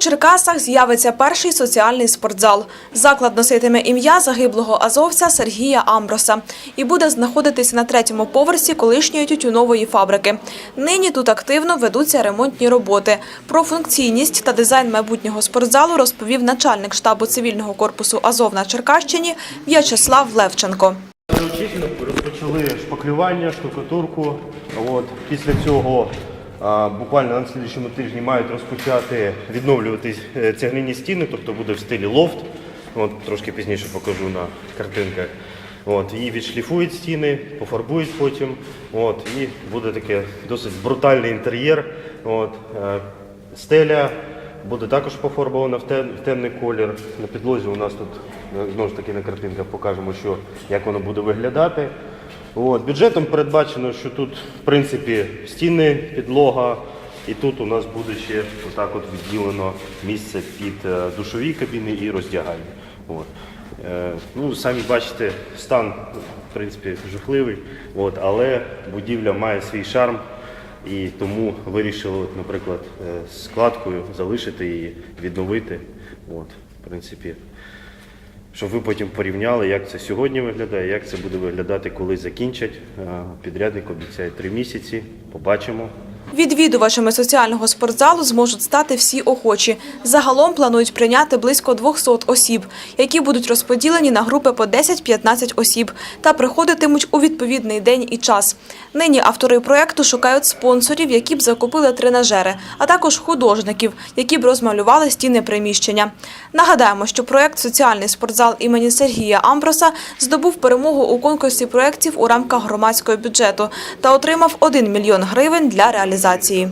Черкасах з'явиться перший соціальний спортзал. Заклад носитиме ім'я загиблого азовця Сергія Амброса і буде знаходитися на третьому поверсі колишньої тютюнової фабрики. Нині тут активно ведуться ремонтні роботи. Про функційність та дизайн майбутнього спортзалу розповів начальник штабу цивільного корпусу Азов на Черкащині В'ячеслав Левченко. Розпочали шпаклювання, штукатурку. От. Після цього буквально на слідчому тижні мають розпочати відновлюватись цегляні стіни, тобто буде в стилі лофт. От, трошки пізніше покажу на картинках. От, і відшліфують стіни, пофарбують потім. От, і буде таке досить брутальний інтер'єр. От, е, стеля буде також пофарбована в темний колір. На підлозі у нас тут е, знову ж таки на картинках покажемо, що, як воно буде виглядати. От, бюджетом передбачено, що тут, в принципі, стіни, підлога, і тут у нас буде ще отак от відділено місце під е, душові кабіни і роздягальні. От. Е, ну, самі бачите, стан, в принципі, жахливий, от, але будівля має свій шарм. І тому вирішили, наприклад, е, складкою залишити її, відновити. От, в принципі, щоб ви потім порівняли, як це сьогодні виглядає, як це буде виглядати, коли закінчать. Е, Підрядник обіцяє три місяці. Побачимо. Відвідувачами соціального спортзалу зможуть стати всі охочі. Загалом планують прийняти близько 200 осіб, які будуть розподілені на групи по 10-15 осіб та приходитимуть у відповідний день і час. Нині автори проекту шукають спонсорів, які б закупили тренажери, а також художників, які б розмалювали стіни приміщення. Нагадаємо, що проект Соціальний спортзал імені Сергія Амброса здобув перемогу у конкурсі проєктів у рамках громадського бюджету та отримав 1 мільйон гривень для реалізації. організації